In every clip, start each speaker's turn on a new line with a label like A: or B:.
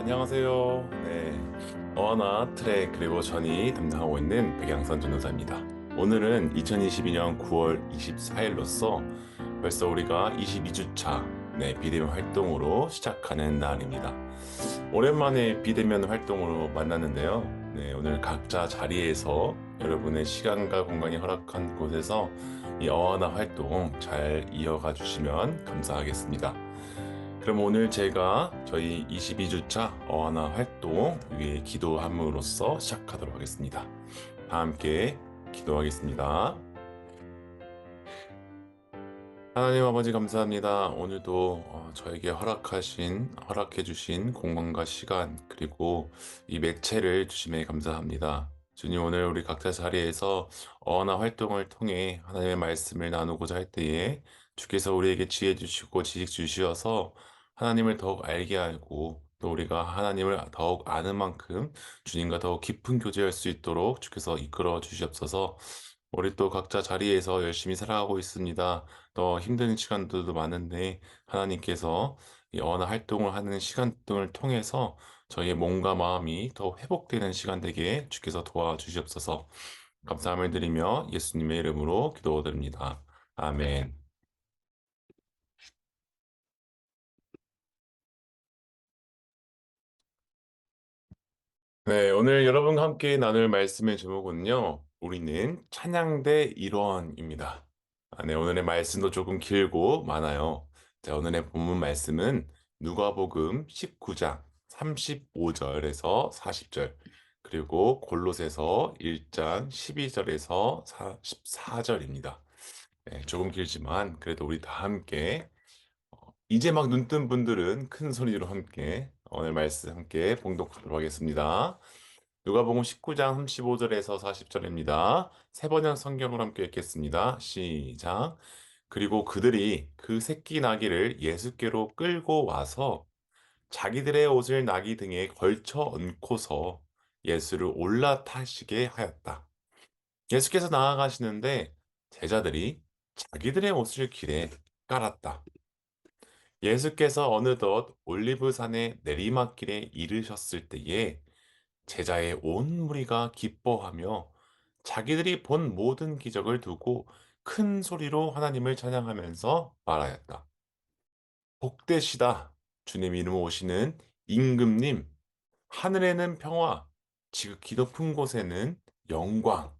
A: 안녕하세요. 네. 어나 트랙 그리고 전이 담당하고 있는 백양선 전도사입니다. 오늘은 2022년 9월 24일로서 벌써 우리가 22주차 네, 비대면 활동으로 시작하는 날입니다. 오랜만에 비대면 활동으로 만났는데요. 네, 오늘 각자 자리에서 여러분의 시간과 공간이 허락한 곳에서 이 어하나 활동 잘 이어가 주시면 감사하겠습니다. 그럼 오늘 제가 저희 22주차 어하나 활동 위에 기도함으로써 시작하도록 하겠습니다. 다 함께 기도하겠습니다. 하나님 아버지 감사합니다. 오늘도 어, 저에게 허락하신 허락해 주신 공간과 시간 그리고 이 매체를 주심에 감사합니다. 주님 오늘 우리 각자 자리에서 어나 활동을 통해 하나님의 말씀을 나누고자 할 때에 주께서 우리에게 지혜 주시고 지식 주시어서 하나님을 더욱 알게 하고 또 우리가 하나님을 더욱 아는 만큼 주님과 더욱 깊은 교제할 수 있도록 주께서 이끌어 주시옵소서. 우리 또 각자 자리에서 열심히 살아가고 있습니다. 더 힘든 시간들도 많은데 하나님께서 이 언어 활동을 하는 시간 등을 통해서 저희의 몸과 마음이 더 회복되는 시간 되게 주께서 도와주시옵소서. 감사함을 드리며 예수님의 이름으로 기도드립니다. 아멘. 네, 오늘 여러분과 함께 나눌 말씀의 제목은요. 우리는 찬양대 일원입니다. 아, 네, 오늘의 말씀도 조금 길고 많아요. 자, 오늘의 본문 말씀은 누가복음 19장 35절에서 40절, 그리고 골로새서 1장 12절에서 44절입니다. 네, 조금 길지만 그래도 우리 다 함께 어, 이제 막 눈 뜬 분들은 큰 소리로 함께 오늘 말씀 함께 봉독하도록 하겠습니다. 누가복음 19장 35절에서 40절입니다. 세 번역 성경을 함께 읽겠습니다. 시작. 그리고 그들이 그 새끼 나귀를 예수께로 끌고 와서 자기들의 옷을 나귀 등에 걸쳐 얹고서 예수를 올라타시게 하였다. 예수께서 나아가시는데 제자들이 자기들의 옷을 길에 깔았다. 예수께서 어느덧 올리브산의 내리막길에 이르셨을 때에 제자의 온 무리가 기뻐하며 자기들이 본 모든 기적을 두고 큰 소리로 하나님을 찬양하면서 말하였다. 복되시다. 주님 이름 오시는 임금님. 하늘에는 평화, 지극히 높은 곳에는 영광.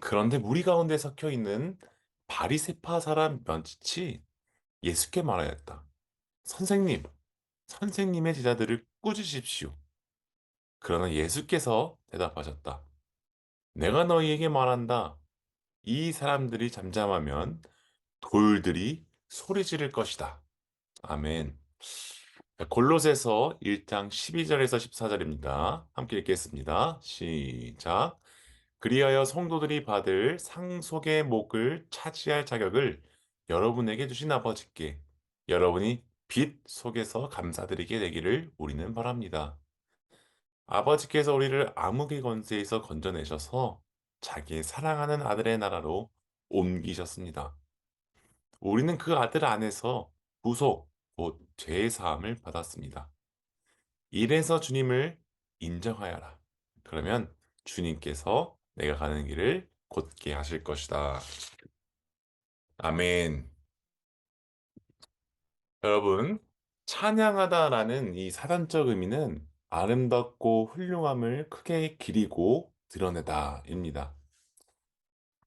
A: 그런데 무리 가운데 섞여 있는 바리세파 사람 면치치 예수께 말하였다. 선생님, 선생님의 제자들을 꾸짖으십시오. 그러나 예수께서 대답하셨다. 내가 너희에게 말한다. 이 사람들이 잠잠하면 돌들이 소리 지를 것이다. 아멘. 골로새서 1장 12절에서 14절입니다. 함께 읽겠습니다. 시작. 그리하여 성도들이 받을 상속의 목을 차지할 자격을 여러분에게 주신 아버지께 여러분이 빛 속에서 감사드리게 되기를 우리는 바랍니다. 아버지께서 우리를 암흑의 권세에서 건져내셔서 자기의 사랑하는 아들의 나라로 옮기셨습니다. 우리는 그 아들 안에서 구속, 곧 죄의 사함을 받았습니다. 이래서 주님을 인정하여라. 그러면 주님께서 내가 가는 길을 곧게 하실 것이다. 아멘. 여러분, 찬양하다라는 이 사단적 의미는 아름답고 훌륭함을 크게 기리고 드러내다입니다.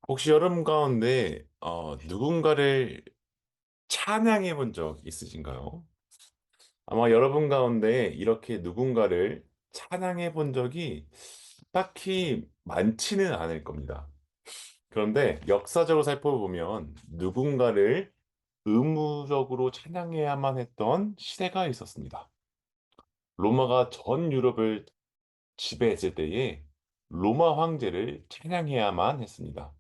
A: 혹시 여러분 가운데 어, 누군가를 찬양해 본 적 있으신가요? 아마 여러분 가운데 이렇게 누군가를 찬양해 본 적이 딱히 많지는 않을 겁니다. 그런데 역사적으로 살펴보면 누군가를 의무적으로 찬양해야만 했던 시대가 있었습니다. 로마가 전 유럽을 지배했을 때에 로마 황제를 찬양해야만 했습니다.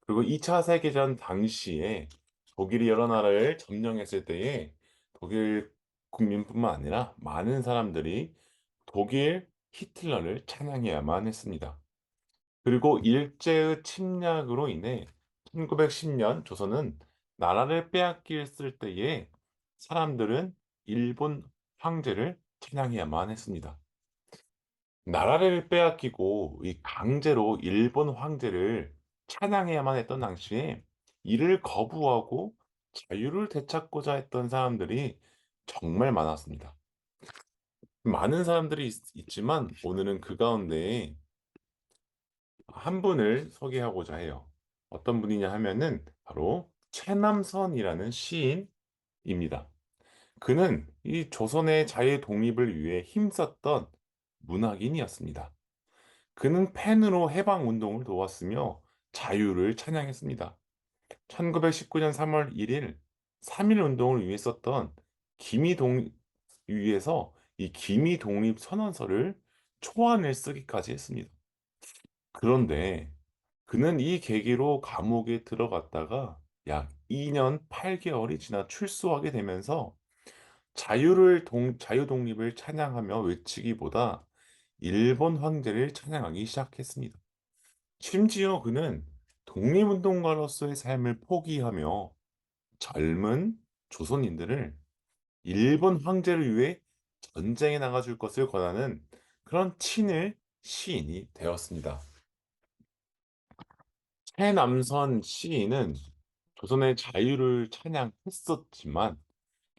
A: 그리고 2차 세계전 당시에 독일이 여러 나라를 점령했을 때에 독일 국민뿐만 아니라 많은 사람들이 독일 히틀러를 찬양해야만 했습니다. 그리고 일제의 침략으로 인해 1910년 조선은 나라를 빼앗겼을 때에 사람들은 일본 황제를 찬양해야만 했습니다. 나라를 빼앗기고 이 강제로 일본 황제를 찬양해야만 했던 당시에 이를 거부하고 자유를 되찾고자 했던 사람들이 정말 많았습니다. 많은 사람들이 있 있지만 오늘은 그 가운데에 한 분을 소개하고자 해요. 어떤 분이냐 하면은 바로 최남선이라는 시인입니다. 그는 이 조선의 자유 독립을 위해 힘썼던 문학인이었습니다. 그는 펜으로 해방 운동을 도왔으며 자유를 찬양했습니다. 1919년 3월 1일 3.1 운동을 위해 썼던 기미 독 위해서 이 기미 독립 선언서를 초안을 쓰기까지 했습니다. 그런데 그는 이 계기로 감옥에 들어갔다가 약 2년 8개월이 지나 출소하게 되면서 자유를 동 자유 독립을 찬양하며 외치기보다 일본 황제를 찬양하기 시작했습니다. 심지어 그는 독립운동가로서의 삶을 포기하며 젊은 조선인들을 일본 황제를 위해 전쟁에 나가줄 것을 권하는 그런 친일 시인이 되었습니다. 최남선 시인은 조선의 자유를 찬양했었지만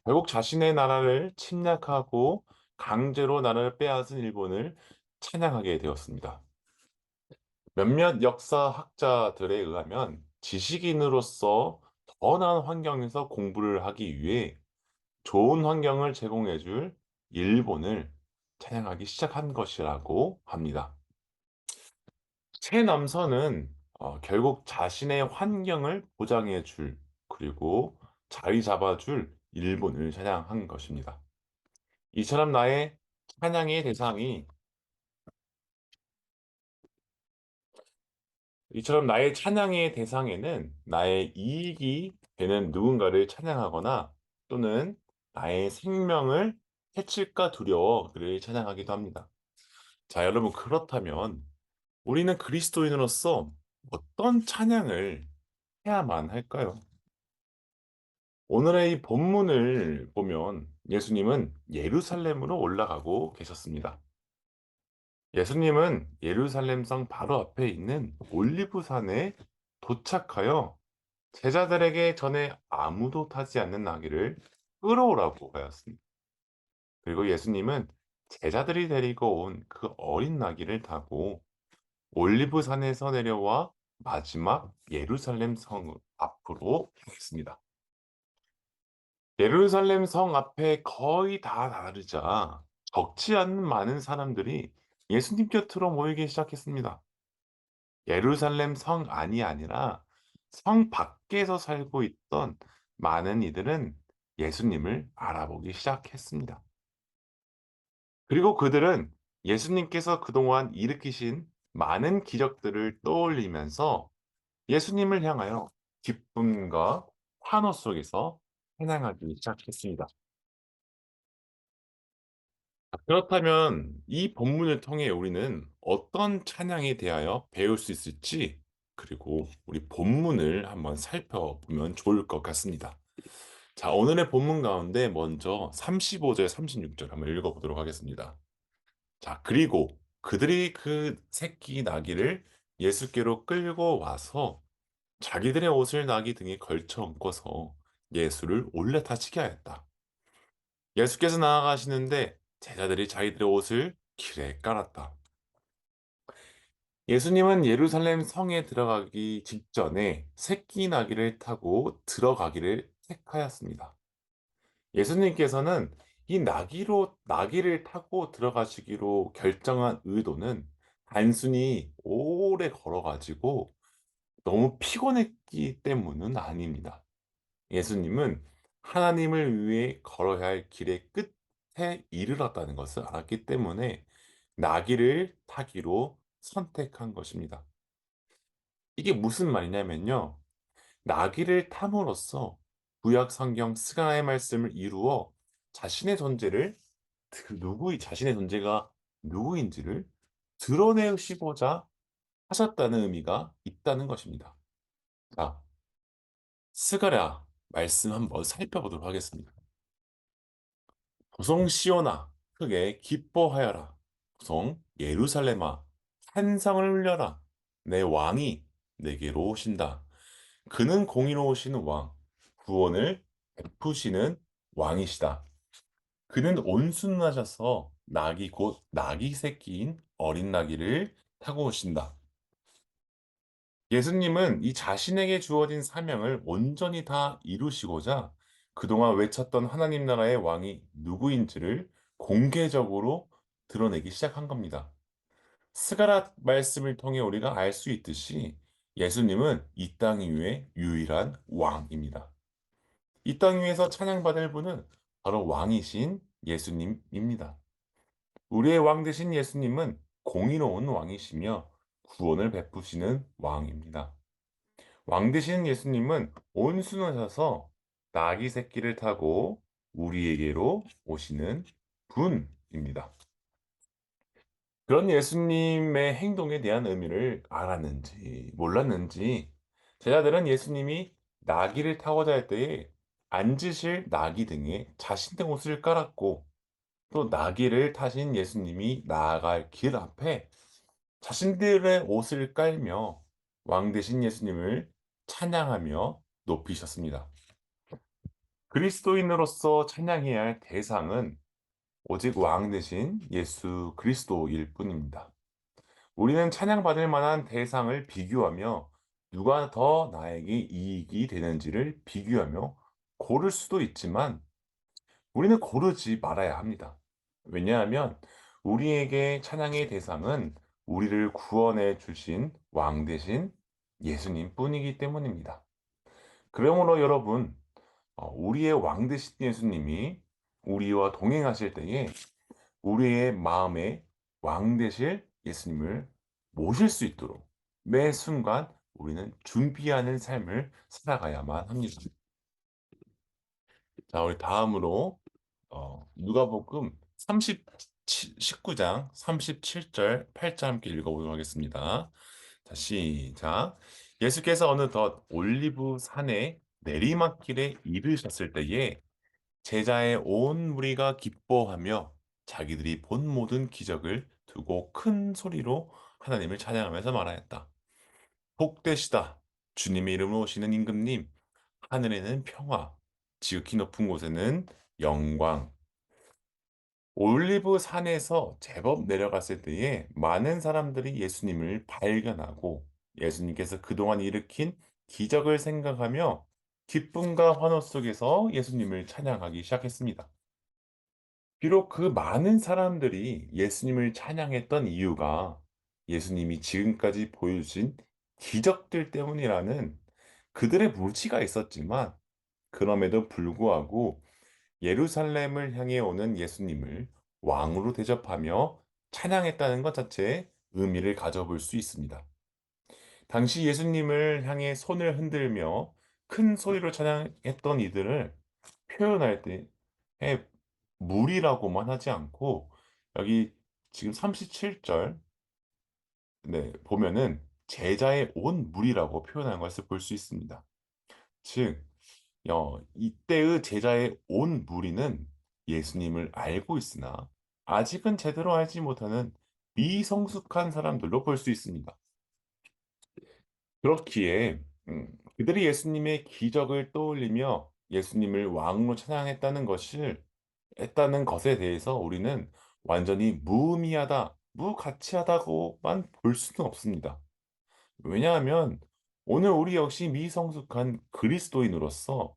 A: 결국 자신의 나라를 침략하고 강제로 나라를 빼앗은 일본을 찬양하게 되었습니다. 몇몇 역사학자들에 의하면 지식인으로서 더 나은 환경에서 공부를 하기 위해 좋은 환경을 제공해 줄 일본을 찬양하기 시작한 것이라고 합니다. 최남선은 어, 결국 자신의 환경을 보장해 줄 그리고 자리 잡아 줄 일본을 찬양한 것입니다. 이처럼 나의 찬양의 대상이 이처럼 나의 찬양의 대상에는 나의 이익이 되는 누군가를 찬양하거나 또는 나의 생명을 해칠까 두려워 그를 찬양하기도 합니다. 자, 여러분 그렇다면 우리는 그리스도인으로서 어떤 찬양을 해야만 할까요? 오늘의 이 본문을 보면 예수님은 예루살렘으로 올라가고 계셨습니다. 예수님은 예루살렘 성 바로 앞에 있는 올리브산에 도착하여 제자들에게 전에 아무도 타지 않는 나귀를 끌어오라고 하였습니다. 그리고 예수님은 제자들이 데리고 온 그 어린 나귀를 타고 올리브산에서 내려와 마지막 예루살렘 성 앞으로 향했습니다. 예루살렘 성 앞에 거의 다 다르자 적지 않은 많은 사람들이 예수님 곁으로 모이기 시작했습니다. 예루살렘 성 안이 아니라 성 밖에서 살고 있던 많은 이들은 예수님을 알아보기 시작했습니다. 그리고 그들은 예수님께서 그동안 일으키신 많은 기적들을 떠올리면서 예수님을 향하여 기쁨과 환호 속에서 찬양하기 시작했습니다. 그렇다면 이 본문을 통해 우리는 어떤 찬양에 대하여 배울 수 있을지 그리고 우리 본문을 한번 살펴보면 좋을 것 같습니다. 자, 오늘의 본문 가운데 먼저 35절, 36절 한번 읽어보도록 하겠습니다. 자, 그리고 그들이 그 새끼 나귀를 예수께로 끌고 와서 자기들의 옷을 나귀 등에 걸쳐 얹고서 예수를 올라타시게 하였다. 예수께서 나아가시는데 제자들이 자기들의 옷을 길에 깔았다. 예수님은 예루살렘 성에 들어가기 직전에 새끼 나귀를 타고 들어가기를 택하였습니다. 예수님께서는 이 나귀로 나귀를 타고 들어가시기로 결정한 의도는 단순히 오래 걸어 가지고 너무 피곤했기 때문은 아닙니다. 예수님은 하나님을 위해 걸어야 할 길의 끝에 이르렀다는 것을 알았기 때문에 나귀를 타기로 선택한 것입니다. 이게 무슨 말이냐면요. 나귀를 탐으로써 구약 성경 스가의 말씀을 이루어 자신의 존재를 그 누구의 자신의 존재가 누구인지를 드러내시고자 하셨다는 의미가 있다는 것입니다. 자, 스가랴 말씀 한번 살펴보도록 하겠습니다. 보송시오나 크게 기뻐하여라. 성 예루살렘아, 한성을 울려라. 내 왕이 내게로 오신다. 그는 공의로우신 왕, 구원을 베푸시는 왕이시다. 그는 온순하셔서 낙이 곧 낙이 새끼인 어린 나귀를 타고 오신다. 예수님은 이 자신에게 주어진 사명을 온전히 다 이루시고자 그동안 외쳤던 하나님 나라의 왕이 누구인지를 공개적으로 드러내기 시작한 겁니다. 스가랴 말씀을 통해 우리가 알 수 있듯이 예수님은 이 땅 위의 유일한 왕입니다. 이 땅 위에서 찬양받을 분은 바로 왕이신 예수님입니다. 우리의 왕 되신 예수님은 공의로운 왕이시며 구원을 베푸시는 왕입니다. 왕 되신 예수님은 온순하셔서 나귀 새끼를 타고 우리에게로 오시는 분입니다. 그런 예수님의 행동에 대한 의미를 알았는지 몰랐는지 제자들은 예수님이 나귀를 타고자 할 때에 앉으실 나귀 등에 자신의 옷을 깔았고 또 나귀를 타신 예수님이 나아갈 길 앞에 자신들의 옷을 깔며 왕 되신 예수님을 찬양하며 높이셨습니다. 그리스도인으로서 찬양해야 할 대상은 오직 왕 되신 예수 그리스도일 뿐입니다. 우리는 찬양받을 만한 대상을 비교하며 누가 더 나에게 이익이 되는지를 비교하며 고를 수도 있지만 우리는 고르지 말아야 합니다. 왜냐하면 우리에게 찬양의 대상은 우리를 구원해 주신 왕 대신 예수님 뿐이기 때문입니다. 그러므로 여러분, 어, 우리의 왕 되신 예수님이 우리와 동행하실 때에 우리의 마음에 왕 되실 예수님을 모실 수 있도록 매 순간 우리는 준비하는 삶을 살아가야만 합니다. 자, 우리 다음으로 어, 누가복음 37, 19장 37절 8절 함께 읽어보도록 하겠습니다. 자, 시작. 예수께서 어느덧 올리브 산에 내리막길에 이르셨을 때에 제자의 온 무리가 기뻐하며 자기들이 본 모든 기적을 두고 큰 소리로 하나님을 찬양하면서 말하였다. 복되시다. 주님의 이름으로 오시는 임금님. 하늘에는 평화, 지극히 높은 곳에는 영광. 올리브 산에서 제법 내려갔을 때에 많은 사람들이 예수님을 발견하고 예수님께서 그동안 일으킨 기적을 생각하며 기쁨과 환호 속에서 예수님을 찬양하기 시작했습니다. 비록 그 많은 사람들이 예수님을 찬양했던 이유가 예수님이 지금까지 보여주신 기적들 때문이라는 그들의 무지가 있었지만 그럼에도 불구하고 예루살렘을 향해 오는 예수님을 왕으로 대접하며 찬양했다는 것 자체에 의미를 가져볼 수 있습니다. 당시 예수님을 향해 손을 흔들며 큰 소리로 찬양했던 이들을 표현할 때에 무리라고만 하지 않고 여기 지금 37절 네, 보면은 제자의 온 무리라고 표현한 것을 볼 수 있습니다. 즉, 어, 이때의 제자의 온 무리는 예수님을 알고 있으나 아직은 제대로 알지 못하는 미성숙한 사람들로 볼 수 있습니다. 그렇기에 음, 그들이 예수님의 기적을 떠올리며 예수님을 왕으로 찬양했다는 것을 했다는 것에 대해서 우리는 완전히 무의미하다, 무가치하다고만 볼 수는 없습니다. 왜냐하면 오늘 우리 역시 미성숙한 그리스도인으로서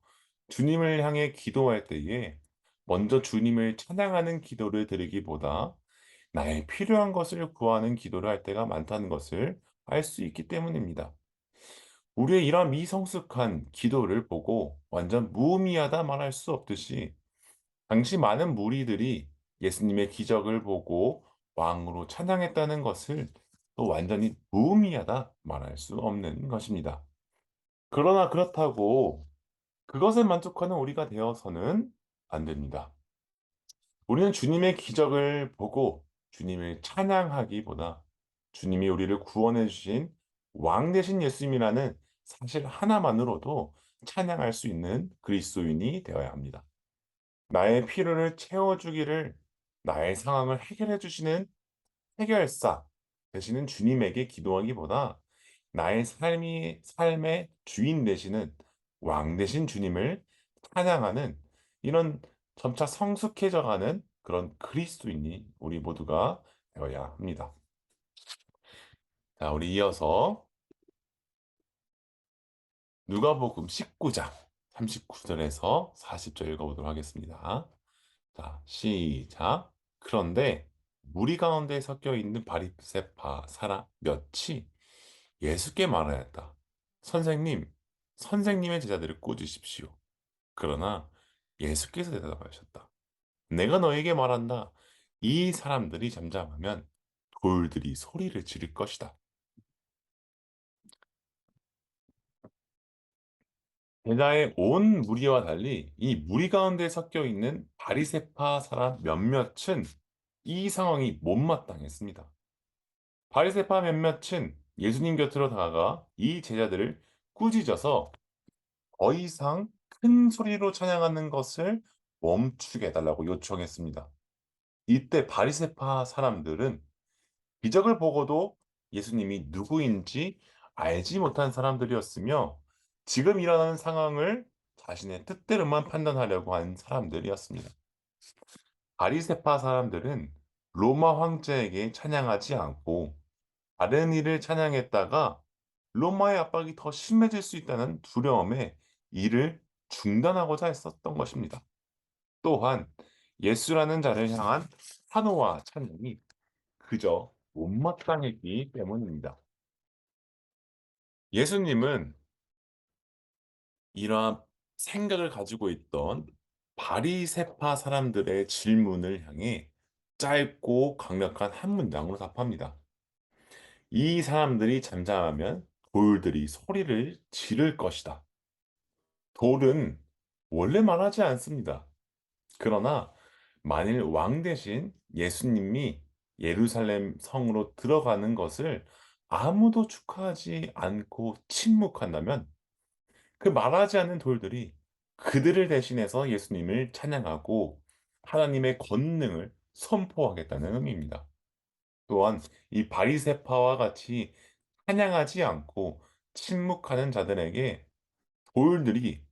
A: 주님을 향해 기도할 때에 먼저 주님을 찬양하는 기도를 드리기보다 나의 필요한 것을 구하는 기도를 할 때가 많다는 것을 알 수 있기 때문입니다. 우리의 이러한 미성숙한 기도를 보고 완전 무의미하다 말할 수 없듯이 당시 많은 무리들이 예수님의 기적을 보고 왕으로 찬양했다는 것을 또 완전히 무의미하다 말할 수 없는 것입니다. 그러나 그렇다고 그것에 만족하는 우리가 되어서는 안 됩니다. 우리는 주님의 기적을 보고 주님을 찬양하기보다 주님이 우리를 구원해 주신 왕 되신 예수님이라는 사실 하나만으로도 찬양할 수 있는 그리스도인이 되어야 합니다. 나의 필요를 채워주기를 나의 상황을 해결해 주시는 해결사 되시는 주님에게 기도하기보다 나의 삶이 삶의 주인 되시는 왕 되신 주님을 찬양하는 이런 점차 성숙해져 가는 그런 그리스도인이 우리 모두가 되어야 합니다. 자, 우리 이어서 누가복음 19장 39절에서 40절 읽어보도록 하겠습니다. 자, 시작. 그런데 무리 가운데 섞여 있는 바리새파 사람 몇이 예수께 말하였다. 선생님, 선생님의 제자들을 꾸짖으십시오. 그러나 예수께서 대답하셨다. 내가 너에게 말한다. 이 사람들이 잠잠하면 돌들이 소리를 지를 것이다. 제자의 온 무리와 달리 이 무리 가운데 섞여 있는 바리새파 사람 몇몇은 이 상황이 못마땅했습니다. 바리새파 몇몇은 예수님 곁으로 다가가 이 제자들을 꾸짖어서 더 이상 큰 소리로 찬양하는 것을 멈추게 해달라고 요청했습니다. 이때 바리새파 사람들은 기적을 보고도 예수님이 누구인지 알지 못한 사람들이었으며 지금 일어나는 상황을 자신의 뜻대로만 판단하려고 한 사람들이었습니다. 바리새파 사람들은 로마 황제에게 찬양하지 않고 다른 이를 찬양했다가 로마의 압박이 더 심해질 수 있다는 두려움에 이를 중단하고자 했었던 것입니다. 또한 예수라는 자를 향한 환호와 찬양이 그저 못마땅했기 때문입니다. 예수님은 이러한 생각을 가지고 있던 바리새파 사람들의 질문을 향해 짧고 강력한 한 문장으로 답합니다. 이 사람들이 잠잠하면 돌들이 소리를 지를 것이다. 돌은 원래 말하지 않습니다. 그러나 만일 왕 대신 예수님이 예루살렘 성으로 들어가는 것을 아무도 축하하지 않고 침묵한다면 그 말하지 않는 돌들이 그들을 대신해서 예수님을 찬양하고 하나님의 권능을 선포하겠다는 의미입니다. 또한 이 바리새파와 같이 찬양하지 않고 침묵하는 자들에게 돌들이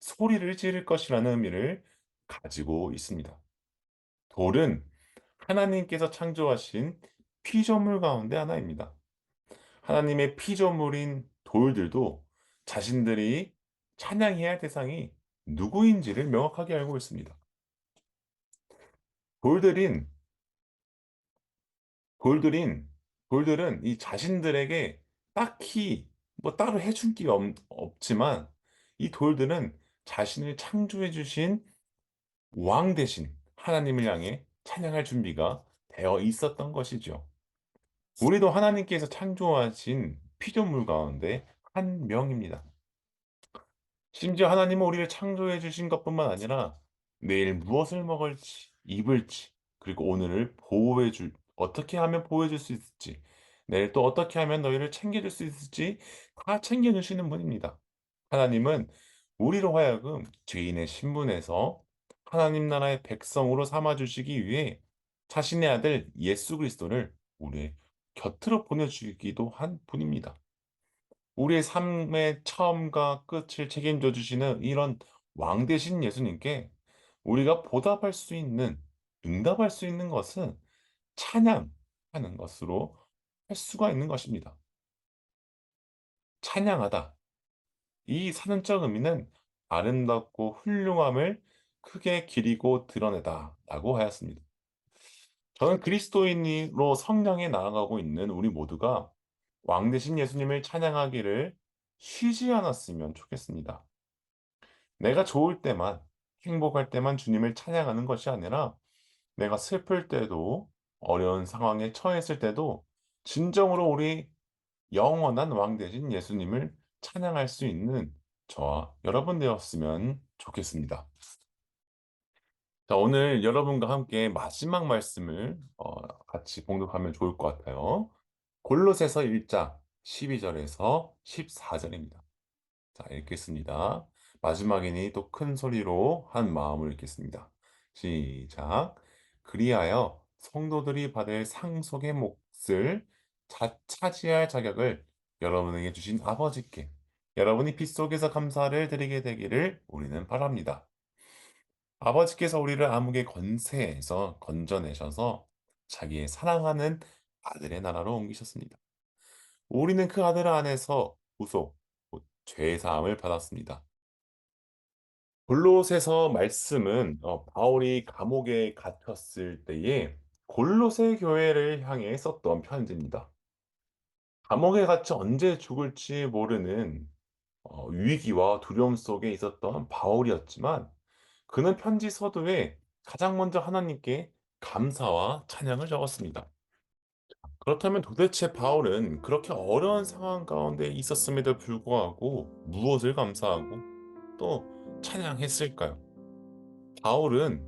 A: 소리를 지를 것이라는 의미를 가지고 있습니다. 돌은 하나님께서 창조하신 피조물 가운데 하나입니다. 하나님의 피조물인 돌들도 자신들이 찬양해야 할 대상이 누구인지를 명확하게 알고 있습니다. 돌들인 돌들인 돌들은 이 자신들에게 딱히 뭐 따로 해준 게 없, 없지만 이 돌들은 자신을 창조해 주신 왕 대신 하나님을 향해 찬양할 준비가 되어 있었던 것이죠. 우리도 하나님께서 창조하신 피조물 가운데 한 명입니다. 심지어 하나님은 우리를 창조해 주신 것뿐만 아니라 내일 무엇을 먹을지, 입을지, 그리고 오늘을 보호해 줄, 어떻게 하면 보호해 줄 수 있을지, 내일 또 어떻게 하면 너희를 챙겨 줄 수 있을지 다 챙겨 주시는 분입니다. 하나님은 우리로 하여금 죄인의 신분에서 하나님 나라의 백성으로 삼아 주시기 위해 자신의 아들 예수 그리스도를 우리의 곁으로 보내주기도 한 분입니다. 우리의 삶의 처음과 끝을 책임져 주시는 이런 왕 대신 예수님께 우리가 보답할 수 있는, 응답할 수 있는 것은 찬양하는 것으로 할 수가 있는 것입니다. 찬양하다. 이 사전적 의미는 아름답고 훌륭함을 크게 기리고 드러내다 라고 하였습니다. 저는 그리스도인으로 성장해 나아가고 있는 우리 모두가 왕 대신 예수님을 찬양하기를 쉬지 않았으면 좋겠습니다. 내가 좋을 때만, 행복할 때만 주님을 찬양하는 것이 아니라 내가 슬플 때도, 어려운 상황에 처했을 때도 진정으로 우리 영원한 왕 대신 예수님을 찬양할 수 있는 저와 여러분 되었으면 좋겠습니다. 자, 오늘 여러분과 함께 마지막 말씀을 어, 같이 공독하면 좋을 것 같아요. 골로새서 1장 12절에서 14절입니다. 자, 읽겠습니다. 마지막이니 또 큰 소리로 한 마음을 읽겠습니다. 시작. 그리하여 성도들이 받을 상속의 몫을 자, 차지할 자격을 여러분에게 주신 아버지께 여러분이 빗속에서 감사를 드리게 되기를 우리는 바랍니다. 아버지께서 우리를 암흑의 권세에서 건져내셔서 자기의 사랑하는 아들의 나라로 옮기셨습니다. 우리는 그 아들 안에서 구속, 곧 죄사함을 받았습니다. 골로새서 말씀은 어, 바울이 감옥에 갇혔을 때에 골로새 교회를 향해 썼던 편지입니다. 감옥에 갇혀 언제 죽을지 모르는 어, 위기와 두려움 속에 있었던 바울이었지만 그는 편지 서두에 가장 먼저 하나님께 감사와 찬양을 적었습니다. 그렇다면 도대체 바울은 그렇게 어려운 상황 가운데 있었음에도 불구하고 무엇을 감사하고 또 찬양했을까요? 바울은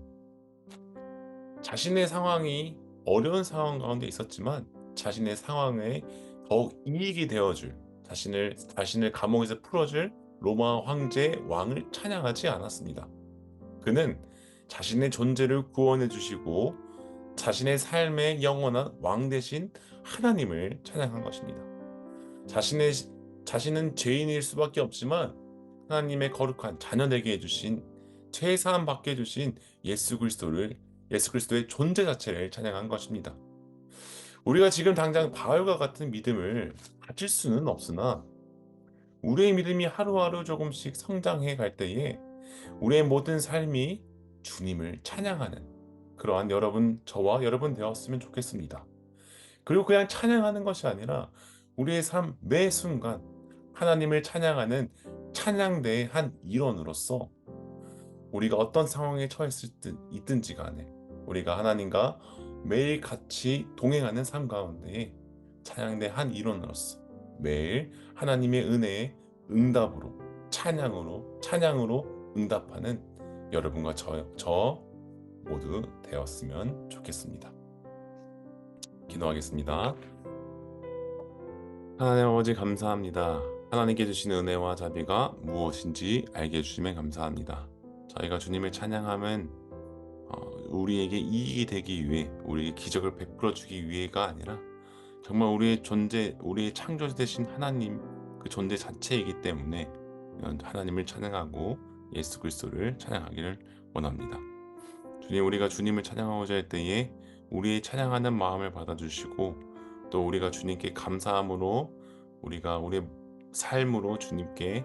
A: 자신의 상황이 어려운 상황 가운데 있었지만 자신의 상황에 더욱 이익이 되어줄 자신을 자신을 감옥에서 풀어줄 로마 황제 왕을 찬양하지 않았습니다. 그는 자신의 존재를 구원해 주시고 자신의 삶의 영원한 왕 대신 하나님을 찬양한 것입니다. 자신의 자신은 죄인일 수밖에 없지만 하나님의 거룩한 자녀 되게 해주신 최사함 받게 해주신 예수 그리스도를 예수 그리스도의 존재 자체를 찬양한 것입니다. 우리가 지금 당장 바울과 같은 믿음을 가질 수는 없으나 우리의 믿음이 하루하루 조금씩 성장해 갈 때에 우리의 모든 삶이 주님을 찬양하는 그러한 여러분 저와 여러분 되었으면 좋겠습니다. 그리고 그냥 찬양하는 것이 아니라 우리의 삶 매 순간 하나님을 찬양하는 찬양대의 한 일원으로서 우리가 어떤 상황에 처했을 듯 있든지 간에 우리가 하나님과 매일 같이 동행하는 삶 가운데 찬양대 한 일원으로서 매일 하나님의 은혜의 응답으로 찬양으로 찬양으로 응답하는 여러분과 저, 저 모두 되었으면 좋겠습니다. 기도하겠습니다. 하나님 아버지 감사합니다. 하나님께 주신 은혜와 자비가 무엇인지 알게 해주시면 감사합니다. 저희가 주님을 찬양하면 어, 우리에게 이익이 되기 위해 우리에게 기적을 베풀어 주기 위해가 아니라 정말 우리의 존재, 우리의 창조주 되신 하나님 그 존재 자체이기 때문에 하나님을 찬양하고 예수 그리스도를 찬양하기를 원합니다. 주님 우리가 주님을 찬양하고자 할 때에 우리의 찬양하는 마음을 받아주시고 또 우리가 주님께 감사함으로 우리가 우리의 삶으로 주님께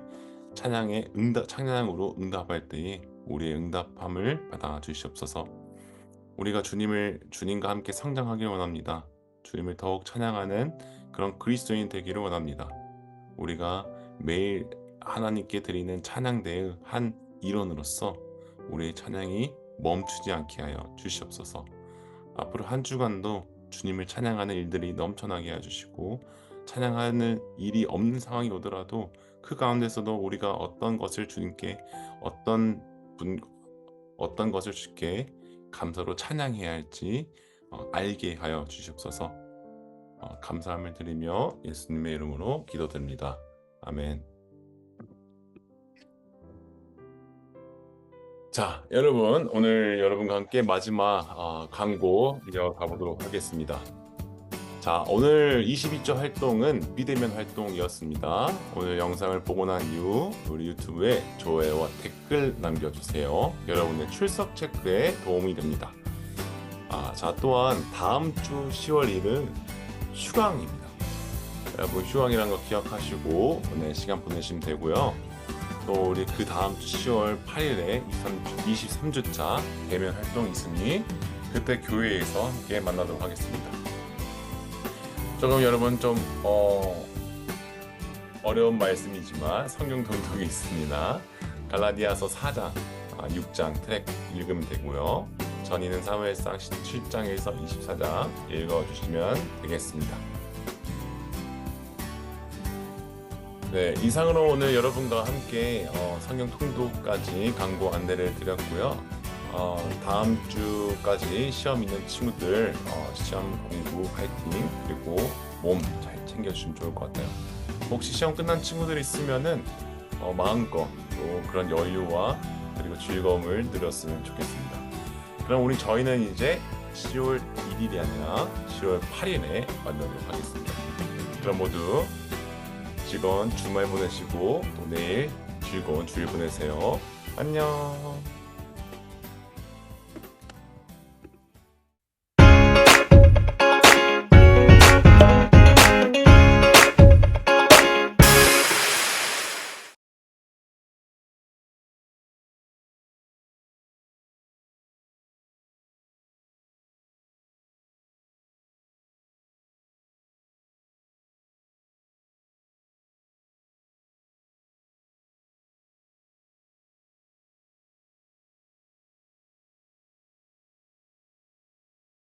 A: 찬양의 응답 찬양으로 응답할 때에 우리의 응답함을 받아 주시옵소서. 우리가 주님을 주님과 함께 성장하길 원합니다. 주님을 더욱 찬양하는 그런 그리스도인 되기를 원합니다. 우리가 매일 하나님께 드리는 찬양대의 한 일원으로서 우리의 찬양이 멈추지 않게 하여 주시옵소서. 앞으로 한 주간도 주님을 찬양하는 일들이 넘쳐나게 해주시고 찬양하는 일이 없는 상황이 오더라도 그 가운데서도 우리가 어떤 것을 주님께 어떤 분 어떤 것을 주께 감사로 찬양해야 할지 어, 알게 하여 주시옵소서. 어, 감사함을 드리며 예수님의 이름으로 기도드립니다. 아멘. 자, 여러분 오늘 여러분과 함께 마지막 어, 광고 이어가 보도록 하겠습니다. 자, 오늘 22조 활동은 비대면 활동이었습니다. 오늘 영상을 보고 난 이후 우리 유튜브에 좋아요와 댓글 남겨주세요. 여러분의 출석 체크에 도움이 됩니다. 아, 자, 또한 다음 주 10월 1일 휴강입니다. 여러분 휴강이라는 거 기억하시고 오늘 시간 보내시면 되고요. 또 우리 그 다음 주 10월 8일에 23주, 23주차 대면 활동이 있으니 그때 교회에서 함께 만나도록 하겠습니다. 조금 여러분 좀 어, 어려운 말씀이지만 성경 동독이 있습니다. 갈라디아서 4장, 6장 아, 트랙 읽으면 되고요. 전이는 사무엘상 17장에서 24장 읽어주시면 되겠습니다. 네, 이상으로 오늘 여러분과 함께 어, 성경 통독까지 강고 안내를 드렸고요. 어, 다음 주까지 시험 있는 친구들 어, 시험 공부 파이팅 그리고 몸 잘 챙겨주시면 좋을 것 같아요. 혹시 시험 끝난 친구들 있으면은 어, 마음껏 또 그런 여유와 그리고 즐거움을 누렸으면 좋겠습니다. 그럼 우리 저희는 이제 10월 1일이 아니라 10월 8일에 만나도록 하겠습니다. 그럼 모두 즐거운 주말 보내시고 또 내일 즐거운 주일 보내세요. 안녕.